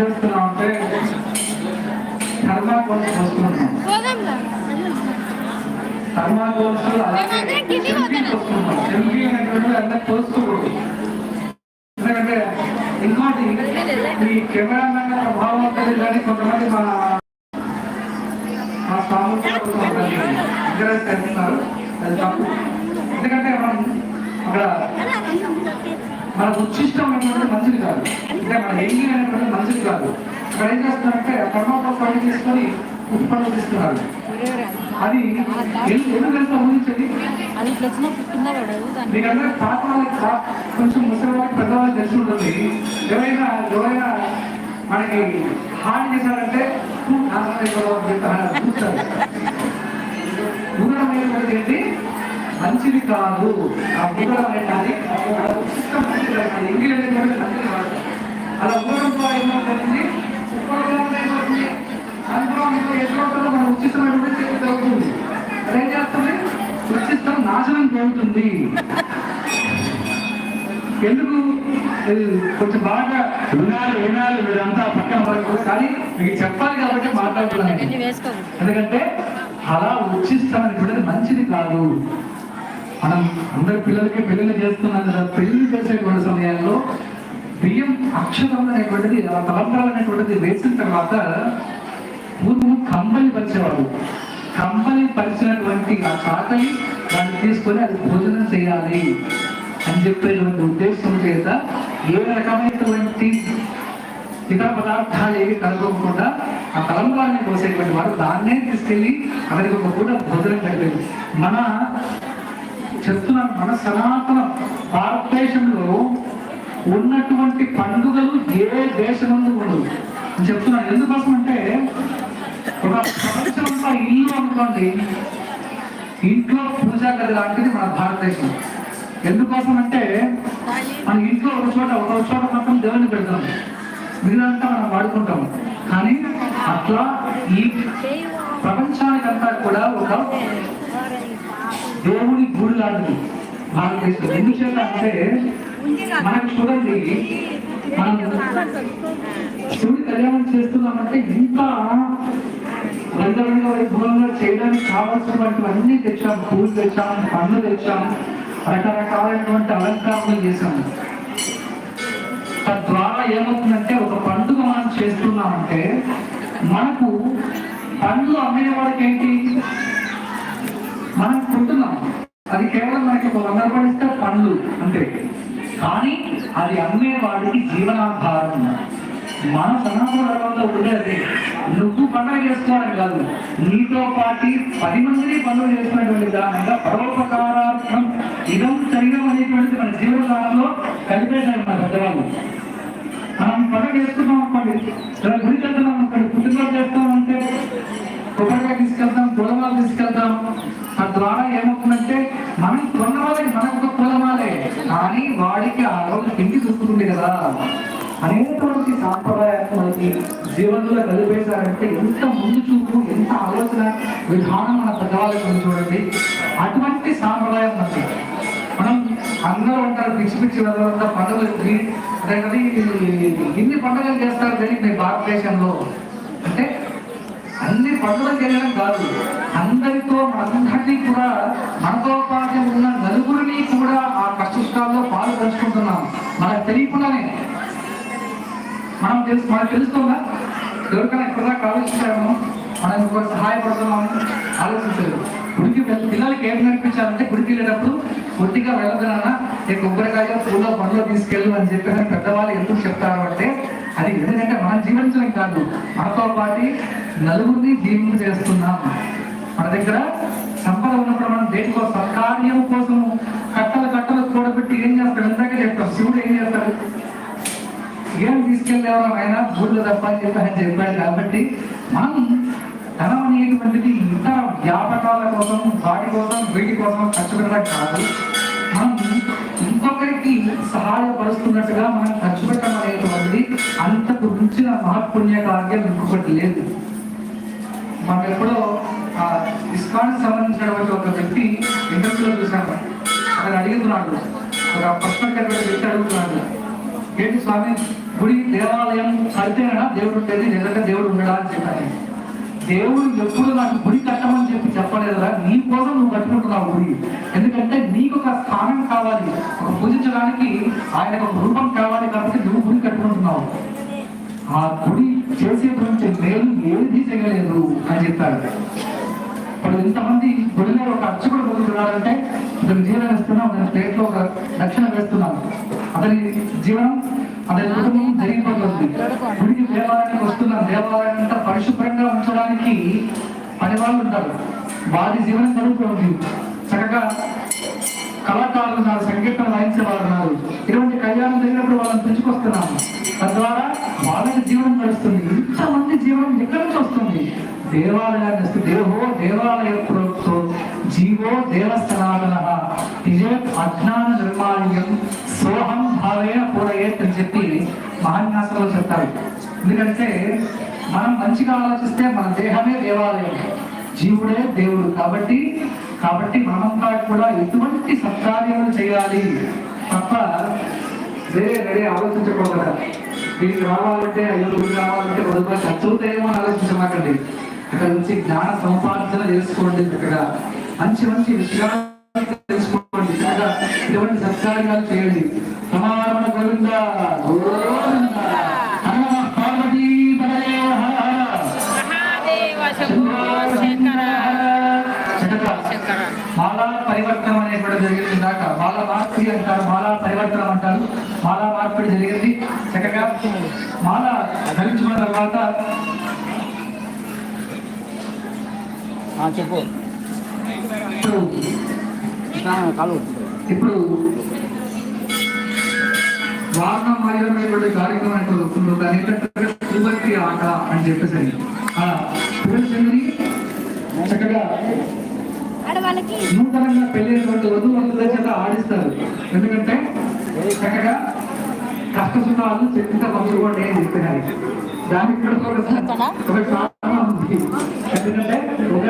చేస్తున్నాం అంటే థర్మాకోల్స్ పోస్తున్నాం చెంపి అనేటువంటిది అందరికి పోసుకోకూడదు ఎందుకంటే ఇంకోటి ఈ కెమెరా మ్యాన్ ప్రభావం ఉంటుంది కానీ కొంతమంది మా మా సామర్థ్యం ఎంకరేజ్ చేస్తున్నారు. అది తప్పు. ఎందుకంటే మనం అక్కడ మన ఉచ్చిష్టం అనేటువంటి మంచిది కాదు. అంటే మన ఎంగి అనేటువంటి మంచిది కాదు. ఇక్కడ ఏం చేస్తున్నారంటే టమాటో పండు తీసుకొని ఉత్పన్నం తీస్తున్నారు. అది ఎందు- ఎందుకు ఎంత దాన్ని? మీకందరూ పాత వాళ్ళకి కొంచెం ముసలి వాళ్ళకి పెద్దవాళ్ళకి తెలిసి ఉంటుంది. ఎవరైనా ఎవరైనా మనకి హాని చేశారంటే దూరం అనేటువంటిది ఏంటి? మంచిది కాదు. ఆ దూరం అనేది ఇంగిల్ అనేటువంటి మంచిది కాదు అలా దూరంతో ఏమవుతుంది ఉపయోగం ఏమవుతుంది అందులో మీకు ఎటువంటి మన ఉచితమైనటువంటి చేతి జరుగుతుంది. అదేం చేస్తుంది ఉచితం నాశనం జరుగుతుంది. ఎందుకు? కొంచెం బాగా వినాలి వినాలి మీరంతా పక్కన పడకు. కానీ మీకు చెప్పాలి కాబట్టి మాట్లాడుతున్నాను. ఎందుకంటే అలా ఉచ్చిస్తాం అనేటువంటిది మంచిది కాదు. మనం అందరి పిల్లలకి పెళ్ళి చేస్తున్నాం కదా పెళ్ళి చేసేటువంటి సమయాల్లో బియ్యం అక్షరం అనేటువంటిది ఆ తలంబ్రాలు అనేటువంటిది వేసిన తర్వాత పూర్వం కంబలి పరిచేవాడు కంబలి పరిచినటువంటి ఆ చాటని దాన్ని తీసుకొని అది భోజనం చేయాలి అని చెప్పేటువంటి ఉద్దేశం చేత ఏ రకమైనటువంటి ఇతర పదార్థాలు ఏవి కలుపుకోకుండా ఆ తలంబ్రాన్ని పోసేటువంటి వారు దాన్నే తీసుకెళ్ళి అతనికి ఒక పూట భోజనం కలిపేది మన చెప్తున్నాను మన సనాతన భారతదేశంలో ఉన్నటువంటి పండుగలు ఏ దేశమందు ఉండవు. నేను చెప్తున్నాను ఎందుకోసం అంటే ఒక ప్రపంచమంతా ఇల్లు అనుకోండి ఇంట్లో పూజా గది లాంటిది మన భారతదేశం. ఎందుకోసం అంటే మన ఇంట్లో ఒక చోట ఒక చోట మాత్రం దేవుని పెడతాం. మిగిలినంతా మనం వాడుకుంటాం. కానీ అట్లా ఈ ప్రపంచానికంతా కూడా ఒక దేవుని గుడి లాంటిది భారతదేశం. ఎందుచేత అంటే మనకు చూడండి మనం శివుడి కళ్యాణం చేస్తున్నామంటే ఇంకా రంగరంగ వైభవంగా చేయడానికి కావాల్సినటువంటివన్నీ తెచ్చాం పూలు తెచ్చాం పండ్లు తెచ్చాం రకరకాలైనటువంటి అలంకారాలు చేశాము తద్వారా ఏమవుతుందంటే ఒక పండుగ మనం చేస్తున్నామంటే మనకు పండ్లు అమ్మే వాడికి ఏంటి మనం కొంటున్నాం. అది కేవలం మనకి ఒక వంద రూపాయలు ఇస్తే పండ్లు అంతే. కానీ అది అమ్మే వాడికి జీవనాధారం మన సనాతన ధర్మంలో ఉండేది నువ్వు పండుగ చేసుకోవడం కాదు. నీతో పాటి పది మందిని పనులు చేసినటువంటి విధానంగా పరోపకారార్థం ఇదం శరీరం అనేటువంటిది మన జీవనకాలంలో కలిపేశారు మన పెద్దవాళ్ళు. మనం పండుగ చేసుకున్నాం అనుకోండి. లేదా గుడికి వెళ్తున్నాం అనుకోండి. పుట్టినరోజు చేస్తామంటే కొబ్బరికాయ తీసుకెళ్తాం కులమాలు తీసుకెళ్తాం. తద్వారా ఏమవుతుందంటే మనం కొన్న వాళ్ళకి మనకు ఒక కులమాలే కానీ వాడికి ఆ రోజు తిండి దొరుకుతుంది కదా అనేటువంటి సాంప్రదాయాన్ని మనకి జీవనంలో కలిపేశారంటే ఎంత ముందు చూపు ఎంత ఆలోచన విధానం మన పెద్దవాళ్ళకి చూడండి. అటువంటి సాంప్రదాయం మనకి మనం అందరూ ఉంటారు పిచ్చి పిచ్చి వెళ్ళాలంతా పండుగలు ఇన్ని- ఇన్ని పండుగలు చేస్తారు కానీ మీ భారతదేశంలో అంటే అన్ని పండుగలు చేయడం కాదు. అందరితో మనందరినీ కూడా మనతో పాటు ఉన్న నలుగురిని కూడా ఆ కష్టాల్లో పాలు పంచుకుంటున్నాం. మనకు తెలియకుండానే. మనం తెలుసు మనకు తెలుస్తుందా? ఎవరికైనా ఎక్కడా ఆలోచించాము మనం ఇంకొక సహాయపడుతున్నాం ఆలోచించలేదు. గుడికి వెళ్ళి పిల్లలకి ఏం నేర్పించాలంటే గుడికి వెళ్ళేటప్పుడు కొద్దిగా వెళ్ళదనన్నా ఈ కొబ్బరికాయ పూల పండ్లు తీసుకెళ్ళు అని చెప్పి అని పెద్దవాళ్ళు ఎందుకు చెప్తారు అంటే అది ఎందుకంటే మనం జీవించడం కాదు. మనతో పాటు నలుగురిని జీవింప చేస్తున్నాం. మన దగ్గర సంపద ఉన్నప్పుడు మనం దేని కోసం కార్యం కోసం కట్టలు కట్టలు కూడబెట్టి ఏం చేస్తాడు ఇందాక చెప్తాం శివుడు ఏం చేస్తాడు ఏం తీసుకెళ్ళేవాళ్ళం ఆయన? ఊళ్ళో తప్ప అని చెప్పి ఆయన చెప్పాడు కాబట్టి మనం ధనం అనేటువంటిది ఇతర వ్యాపకాల కోసం వాటి కోసం వీటి కోసం ఖర్చు పెట్టడం కాదు. మనం ఇంకొకరికి సహాయపరుస్తున్నట్టుగా మనం ఖర్చు పెట్టడం అనేటువంటిది అంతకు మించిన మహత్పుణ్య కార్యం ఇంకొకటి లేదు. మనం ఎప్పుడో ఆ ఇస్కాన్ సంబంధించినటువంటి ఒక వ్యక్తి ఇంటర్వ్యూలో చూశాను అతను అడుగుతున్నాడు ఒక ప్రశ్న వ్యక్తి అడుగుతున్నాడు. ఏంటి స్వామి గుడి దేవాలయం కడితేనా దేవుడు ఉండేది నిజంగా దేవుడు ఉండడా? అని చెప్పాను. దేవుడు ఎప్పుడు నాకు గుడి కట్టమని చెప్పి చెప్పలేదురా. నీ కోసం నువ్వు కట్టుకుంటున్నావు గుడి. ఎందుకంటే నీకు ఒక స్థానం కావాలి. ఒక పూజించడానికి ఆయన ఒక రూపం కావాలి కాబట్టి నువ్వు గుడి కట్టుకుంటున్నావు. ఆ గుడి చేసేటువంటి మేలు ఏది చేయలేదు అని చెప్పాడు. వాళ్ళు ఇంతమంది గుడిలో ఒక అర్చకుడు పొందుతున్నారంటే అతను జీవనం వేస్తున్నాం అతని ప్లేట్ ఒక దక్షిణ వేస్తున్నాం అతని జీవనం అతని కుటుంబం జరిగిపోతుంది. గుడికి దేవాలయానికి వస్తున్నాం దేవాలయం అంతా పరిశుభ్రంగా ఉంచడానికి పని వాళ్ళు ఉంటారు. వారి జీవనం జరుగుతుంది చక్కగా కళాకారులు ఉన్నారు సంగీతం వాయించే వాళ్ళు ఉన్నారు. ఇటువంటి కళ్యాణం జరిగినప్పుడు వాళ్ళని పిలుచుకొస్తున్నాము. తద్వారా వాళ్ళకి జీవనం నడుస్తుంది ఇంతమంది జీవనం ఎక్కడి నుంచి వస్తుంది? దేవాలయాన్ని దేవో దేవాలయ ప్రోక్తో జీవో దేవస్థలాదన ఇదే అజ్ఞాన నిర్మాల్యం సోహం భావేన పూరయేత్ అని చెప్పి మహాన్యాసంలో చెప్తారు. ఎందుకంటే మనం మంచిగా ఆలోచిస్తే మన దేహమే దేవాలయం. జీవుడే దేవుడు కాబట్టి కాబట్టి మనంతా కూడా ఎటువంటి సత్కార్యములు చేయాలి తప్ప వేరే వేరే ఆలోచించకూడదు దీనికి రావాలంటే ఐదు గుడి రావాలంటే వదులుగా చదువుతాయేమో అని ఇక్కడ నుంచి జ్ఞాన సంపాదన చేసుకోండి. ఇక్కడ మంచి మంచి విషయాలు తెలుసుకోండి. చక్కగా ఇటువంటి సత్కార్యాలు చేయండి. సమారమణ గోవింద. మాలా పరివర్తనం అనేటువంటి జరిగింది దాకా మాలా మార్పిడి అంటారు. మాలా పరివర్తనం అంటారు. మాలా మార్పిడి జరిగింది. చక్కగా మాల ధరించుకున్న తర్వాత ఆ, చెప్పు. కాలు ఇప్పుడు వాహనం మాయమైనటువంటి కార్యక్రమం ఇక్కడ వస్తుంది దాని ఏంటంటే ఆట అని చెప్పేసి. ఆ పురుషుని చక్కగా నూతనంగా పెళ్ళైనటువంటి వధువుల చేత ఆడిస్తారు. ఎందుకంటే చక్కగా కష్ట సుఖాలు చెప్తే పంచుకోండి అని చెప్పినారు దానికి కూడా ఒక కారణం ఉంది. ఎందుకంటే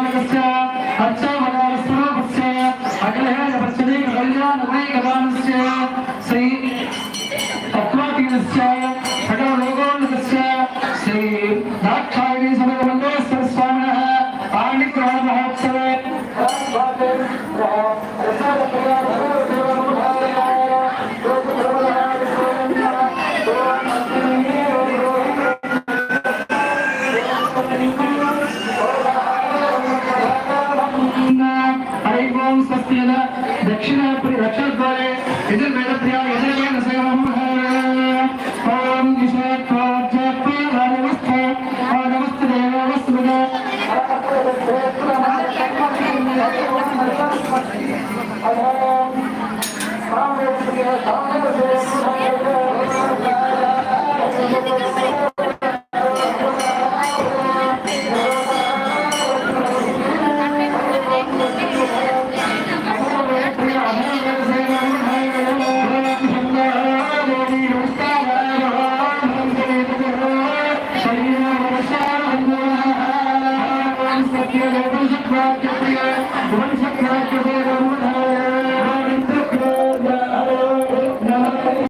कल्याणस्य अच्छावदारस्वरूपस्य अखिलयानपश्चने कल्याणमय कलानस्य श्री तत्त्वातीनस्य घटोलोकोन्नतस्य श्री दाक्षायणी समयमण्डलस्वरस्वामिनः पाणिग्रहणमहोत्सवे Thank you. दक्षिण दक्षिणद्वारे यजुर्वेदप्रिया यजुर्वेद सेवम् ॐ ईश्वरत्वाज्यत्वानमस्ते नमस्ते देवमस्तुते